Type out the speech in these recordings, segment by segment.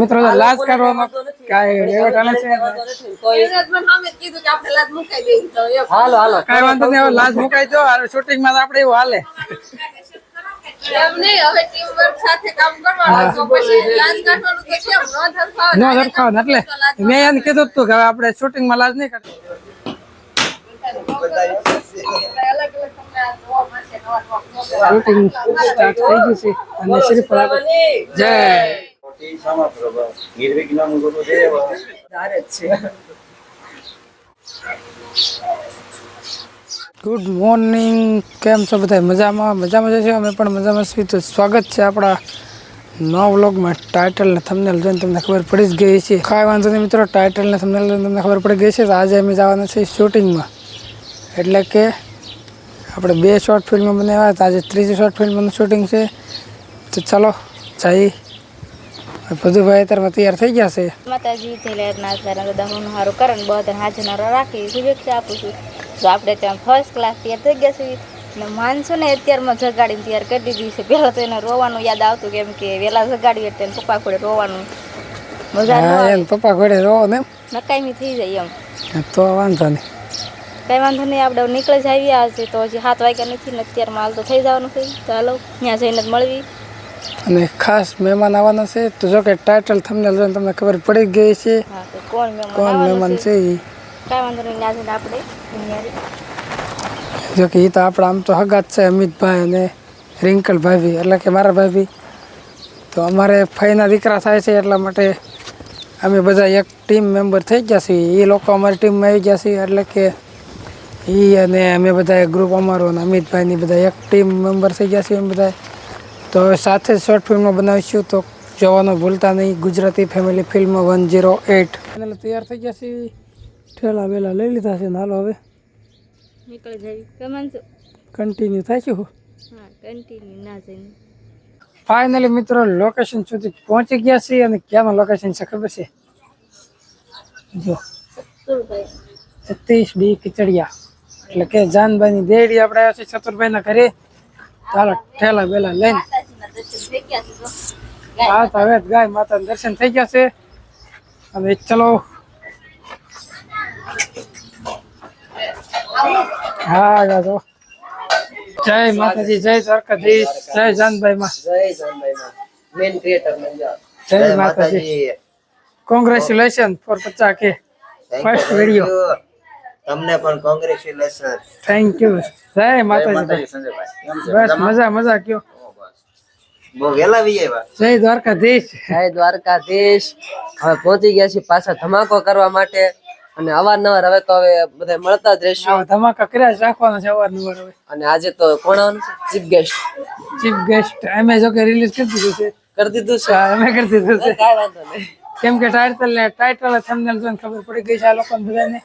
મિત્રો લાજ કાઢવામાં કાંઈ રેવટ હાલે છે? હાલો હાલો. કાંઈ વાંધો નહીં હવે લાજ મુકાઈ દો. શૂટિંગમાં આપણે એવું હાલે. એમ નહીં, હવે teamwork સાથે કામ કરવાનું. તો પછી લાજ કાઢવાનું તો કેમ? ન ધરફાવે. ન ધરખાવ એટલે મેં એને કીધું તું કે આપડે આપણે શૂટિંગમાં લાજ નહીં કરતો અલગ અલગ તમને આ જોવા મળશે, નવા નવા program. શૂટિંગ સ્ટાર્ટ થઈ ગયું છે અને શ્રી જય. નિર્વિઘ્ન ગુડ મોર્નિંગ કેમ છો બધા મજામાં? મજામાં જશે અમે પણ મજામાં છીએ. તો સ્વાગત છે આપણા નવા વ્લોગમાં. ટાઇટલ ને થંબનેલ જોઈને તમને ખબર પડી જ ગઈ છે કાંઈ વાંધો નહીં મિત્રો ટાઇટલ ને થંબનેલ જોઈને તમને ખબર પડી ગઈ છે તો આજે અમે જવાના છીએ શૂટિંગમાં એટલે કે આપણે બે શોર્ટ ફિલ્મ બનાવ્યા તો આજે ત્રીજી શોર્ટ ફિલ્મનું શૂટિંગ છે. તો ચાલો જઈ બધું અત્યારમાં તૈયાર થઈ ગયા છે. માતાજી જયલેર નાચદાના બધા હું સારું કરે ને બધા હાજર રાખી શુભેચ્છા આપું છું. તો આપણે ત્યાં ફર્સ્ટ ક્લાસ તૈયાર થઈ ગયા છીએ ને માનસો ને અત્યારમાં જગાડીને તૈયાર કરી દીધી છે. પહેલાં તો એને રોવાનું યાદ આવતું કેમ કે વહેલા જગાડી એટલે એને પપ્પા ખોડે રોવાનું મજા આવે. પપ્પા ઘોડે રોવો ને નકામી થઈ જાય એમ. તો વાંધો નહીં. કઈ વાંધો નહીં આપણે નીકળી જ આવ્યા છે તો હજી સાત વાગ્યા નથી ને અત્યારમાં હાલ તો થઈ જવાનું છે. તો હાલો ત્યાં જઈને જ મળવી. અને ખાસ મહેમાન આવવાના છે. તો જો કે ટાઇટલ થંબનેલ જોઈને તમને ખબર પડી ગઈ છે. કોણ મહેમાન છે? એ જો કે એ તો આપણા આમ તો હગા છે અમિતભાઈ અને રિંકલ ભાભી એટલે કે મારા ભાભી. તો અમારે ફઈના દીકરા થાય છે એટલા માટે અમે બધા એક ટીમ મેમ્બર થઈ ગયા છીએ. એ લોકો અમારી ટીમમાં આવી ગયા છીએ. એટલે કે એ અને અમે બધા ગ્રુપ અમારો અને અમિતભાઈની બધા એક ટીમ મેમ્બર થઈ ગયા છીએ અમે બધા તો હવે સાથે શોર્ટ ફિલ્મો બનાવીશું તો જોવાનું ભૂલતા નહીં. Gujarati family film one zero eight તૈયાર થઈ ગયા છે. ઠેલા વેલા લઈ લીધા છે નાલો હાલો હવે. છો? કન્ટિન્યુ થાય છે ફાઇનલી મિત્રો લોકેશન સુધી પહોંચી ગયા છીએ અને ક્યાંનું લોકેશન છે ખબર છે? જો. સતીશ બી કિચડિયા એટલે કે જાનભાઈની દેડી આપણે આવ્યા છીએ ચતુરભાઈના ઘરે. ચાલો ઠેલા બેલા લઈને. હા તો હવે ગાય માતાના દર્શન થઈ ગયા છે. હવે ચલો. હા ગાજો જય માતાજી જય દ્વારકાધીશ જય જાનભાઈ માં જય જાનભાઈ મેન ક્રિએટર જય માતાજી. કોંગ્રેચ્યુલેશન ફોર પચાસ કે ફર્સ્ટ વીડિયો તમને પણ કોંગ્રેચ્યુલેશન થેન્ક યુ જય માતાજી. બસ મજા મજા કયો. બહુ વેલા વી આવ્યા. જય દ્વારકાધીશ. જય દ્વારકાધીશ. હવે પહોંચી ગયા છીએ પાછા ધમાકો કરવા માટે અને અવારનવાર હવે તો હવે બધા મળતા જ રહેશું. ધમાકા કર્યા જ રાખવાનો છે અવારનવાર હવે. અને આજે તો કોણ આવવાનું છે? Chief guest. ચીફ ગેસ્ટ અમે જો કે રિલીઝ કરી દીધું છે. કરી દીધું છે? અમે કરી દીધું છે. કાંઈ વાંધો નહીં. કેમ કે ટાઇટલ ને ટાઇટલ થંબનેલ જોઈને ખબર પડી ગઈ છે આ લોકોને બધાને.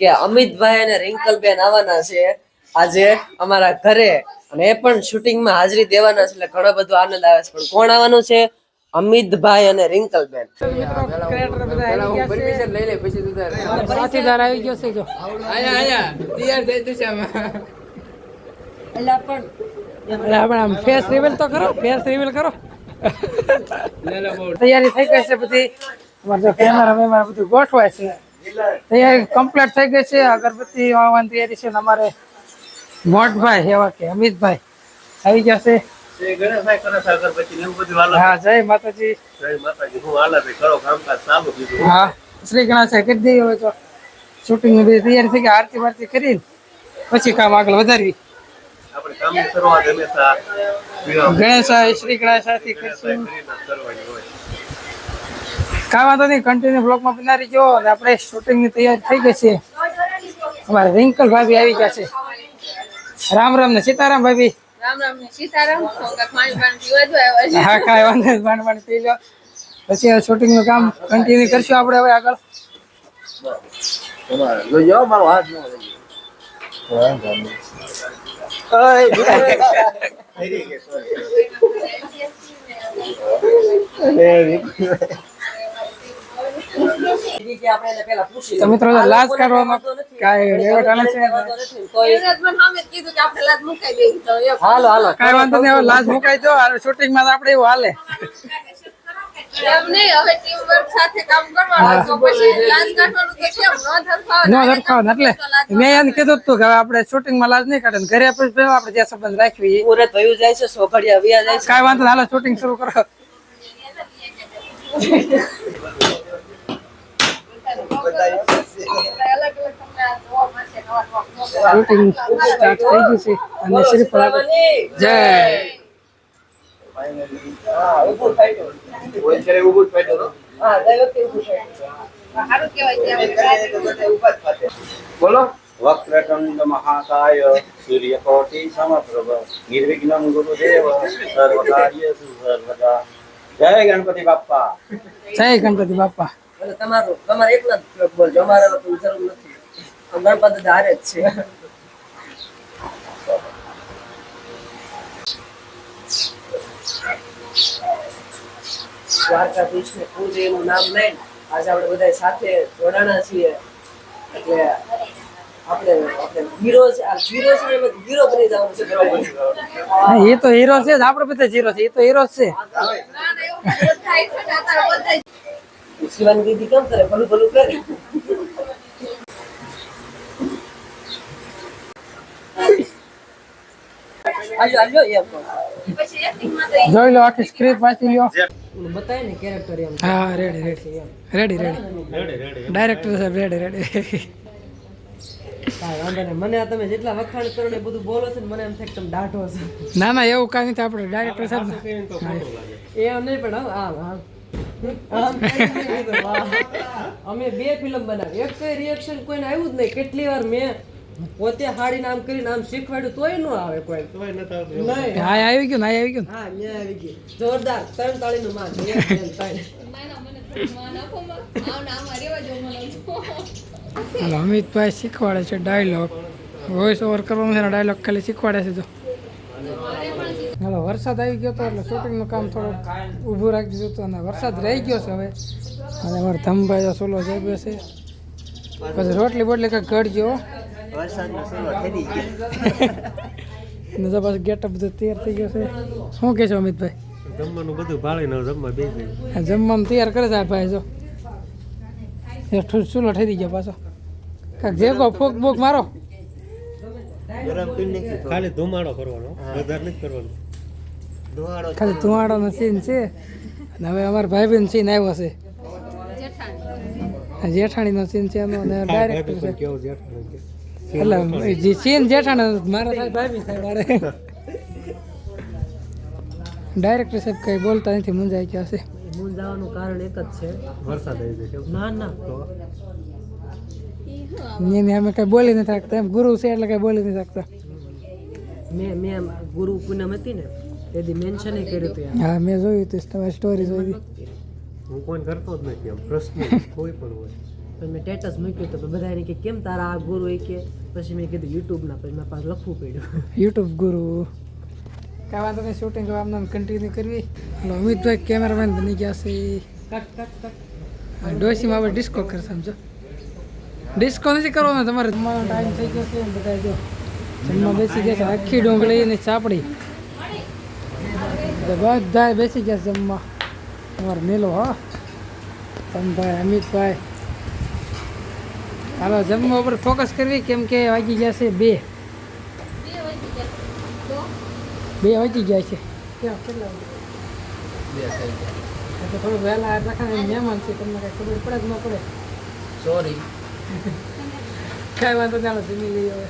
કે અમિતભાઈ અને રિંકલબેન આવવાના છે. આજે અમારા ઘરે અને એ પણ શૂટિંગમાં હાજરી દેવાના છે એટલે ઘણો બધો આનંદ આવે છે. પણ કોણ આવવાનું છે? અમિતભાઈ અને રિંકલબેન. ક્રિએટર બધા આવી સાથીદાર આવી ગયો છે જો. એટલે આપણે આમ ફેસ રિવીલ તો કરો ફેસ રિવીલ કરો. તૈયારી થઈ ગઈ છે બધી. અમારે કેમેરા વેમેરા બધું ગોઠવાય છે. તૈયારી કમ્પ્લીટ થઈ ગઈ છે. અગરબત્તી વાવવાની તૈયારી છે અમારે. મોટભાઈ એવા કે અમિતભાઈ. આવી હાલો હા જય માતાજી. જય માતાજી હું હાલા કરો કામકાજ ચાલુ કીધું. હા શ્રી ગણેશ કરી દઈએ હવે તો. શૂટિંગની બધી તૈયારી થઈ ગઈ આરતી વારતી કરી પછી કામ આગળ વધારવી. આપણે કામની શરૂઆત હંમેશા વિરામ ગણેશ શ્રી ગણેશાથી કરશું. કરીને જ કરવાની હોય. કાંઈ વાંધો નહીં કન્ટિન્યુ બ્લોકમાં બનાવી જો અને આપણે શૂટિંગની તૈયારી થઈ ગઈ છે. અમારા રિંકલ ભાભી આવી ગયા છે. રામ રામ ને સીતારામ ભાભી. રામ રામ ને સીતારામ. હા કાંઈ વાંધો પાણી પાણી પી લો પછી શૂટિંગ શૂટિંગનું કામ કન્ટિન્યુ કરશું આપણે હવે આગળ. તમારે જોજો મારો હાથ ન તો મિત્રો લાજ કાઢવામાં કાંઈ રેવટ હાલે છે? યુવરાજમાં સામે જ કીધું કે આપણે લાજ મુકાઈ દઈએ. તો હાલો હાલો. કાંઈ વાંધો નહીં હવે લાજ મુકાઈ દો. શૂટિંગમાં તો આપણે એવું હાલે. એમ નહીં હવે ટીમ વર્ક સાથે કામ કરવાનું તો પછી લાજ કાઢવાનું તો છે ન ધરફાવે ન દરખાવ એટલે મેં એને કીધું તું કે આપણે શૂટિંગમાં લાજ નહીં કાઢે ને ઘરે પછી આપણે જે સંબંધ રાખવી વયું જાય છે સોગડિયા વ્યા જાય છે. કાંઈ વાંધો નહીં, હાલો શૂટિંગ શરૂ કરો અલગ અલગ તમને આ જોવા મળશે નવા નવા શૂટિંગ સ્ટાર્ટ થઈ ગયું છે અને શ્રીફળ આપે. જય બોલો વક્રતુંડ મહાકાય સૂર્યકોટી સમપ્રભ નિર્વિઘ્ન ગુરુદેવ સર્વકાર્યેષુ સર્વદા જય ગણપતિ બાપ્પા. જય ગણપતિ બાપા તમારો તમારું એકલા જ બોલજો અમારે તો જરૂર નથી. ગણપતિ ધારે જ છે. દ્વારકાધીશ ને પૂજ એનું નામ લઈને આજે આપણે બધા સાથે જોડાણા છીએ. એટલે આપણે આપણે હીરો છે આ હીરો છે ને એમાં હીરો બની જવાનું છે હા, એ તો હીરો છે જ આપણે બધા હીરો છે એ તો હીરો જ છે. ના ના એવું બધું થાય છે ને અત્યારે બધા શિવાની દીદી કેમ કરે? ભલું ભલું કરે? આજો આજો એમ. પછી એક્ટિંગમાં તો જોઈ લો આખી સ્ક્રિપ્ટ વાંચી લ્યો. બતાય ને કેરેક્ટર એમ. હા ready ready ready ready director સાહેબ રેડી રેડી કાંઈ વાંધો નહીં. મને આ તમે જેટલા વખાણ કરો ને એ બધું બોલો છો ને મને એમ થાય કે તમે દાઢો છો. ના ના એવું કાંઈ નથી. આપણે ડાયરેક્ટર સાહેબ એ એમ નહીં પણ આમ આમ. અમે બે ફિલ્મ બનાવી. એક કઈ રિએક્શન કોઈને આવ્યું જ નહીં. કેટલી વાર મેં પોતે હાડી નામ કરીને આમ શીખવાડ્યું તોય ન આવે કોઈ. નહીં. હા આવી ગયું ના આવી ગયું હા ન્યા આવી ગયું. જોરદાર. ત્રણ માન. એક, બે, ત્રણ. હાલો અમિતભાઈ શીખવાડે છે ડાયલોગ વોઇસ ઓવર કરવાનું છે ડાયલોગ ખાલી શીખવાડે છે તો હાલો વરસાદ આવી ગયો તો એટલે શૂટિંગનું કામ થોડુંક ઊભું રાખી દીધું હતું અને વરસાદ રહી ગયો છે હવે. અને અમારે ધમભાઈ તો સોલો જઈ ગયો છે. પછી રોટલી બોટલી કંઈક ઘડજો ગયો. ને તો પાછું ગેટઅપ બધું તૈયાર થઈ ગયો છે. શું કહે છો અમિતભાઈ? જમવાનું બધું ભાળી ને જમવા બે જમવાનું તૈયાર કરે છે આ ભાઈ જો. ચૂલો થઈ ગયા પાછો. કાક જે કો ફૂક બોક મારો. ખાલી ધુમાડો કરવાનો. વધારે નથી કરવાનો. ખાલી ધુમાડો સીન છે. અને હવે અમારા ભાઈ બહેન સીન આવ્યો છે. જેઠાણી જેઠાણીનો સીન છે એનો અને ડાયરેક્ટર છે. એટલે જે સીન જેઠાણી મારા સાહેબ ભાભી થાય મારે ડાયરેક્ટર સાહેબ કઈ બોલતા નથી મુંજાઈ ગયા છે. મૂળ જવાનું કારણ એક જ છે. વરસાદ આવી જાય કેવું ના ના. એને અમે કઈ બોલી નથી શકતા એમ ગુરુ છે એટલે કઈ બોલી નથી શકતા મેં મેં ગુરુ પૂનમ હતી ને તેથી મેન્શન કર્યું હતું હા મેં જોયું હતું તમારી સ્ટોરી જોઈ હતી. હું કોઈ કરતો જ નથી આમ પ્રશ્ન કોઈ પણ હોય. પણ મેં સ્ટેટસ મૂક્યું તો બધા એને કે કેમ તારા આ ગુરુ એ કે? પછી મેં કીધું યુટ્યુબના પછી મેં પાછું લખવું પડ્યું. યુટ્યુબ ગુરુ. કાંઈ વાંધો નહીં શૂટિંગ આમ નામ કન્ટિન્યુ કરવી. એટલે અમિતભાઈ કેમેરામેન બની ગયા છે. ડોસીમાં આપણે ડિસ્કો કર સમજો? ડિસ્કો નથી કરવાનો, તમારે જમવાનો ટાઈમ થઈ ગયો છે. બધા જો જમવા બેસી ગયા છે. આખી ડુંગળી અને ચાપડી. બધા બેસી ગયા જમવા. તમારો મેલો, હા. તમભાઈ અમિતભાઈ હાલો, જમવા ઉપર ફોકસ કરવી કેમ કે વાગી ગયા છે બે. બે વાગી ગયા છે. થોડું વહેલા રાખવાના મહેમાન છે તમને કઈ ખબર પડે જ ન પડે? સોરી કાંઈ વાંધો નહીં હાલો જમી લઈએ હવે.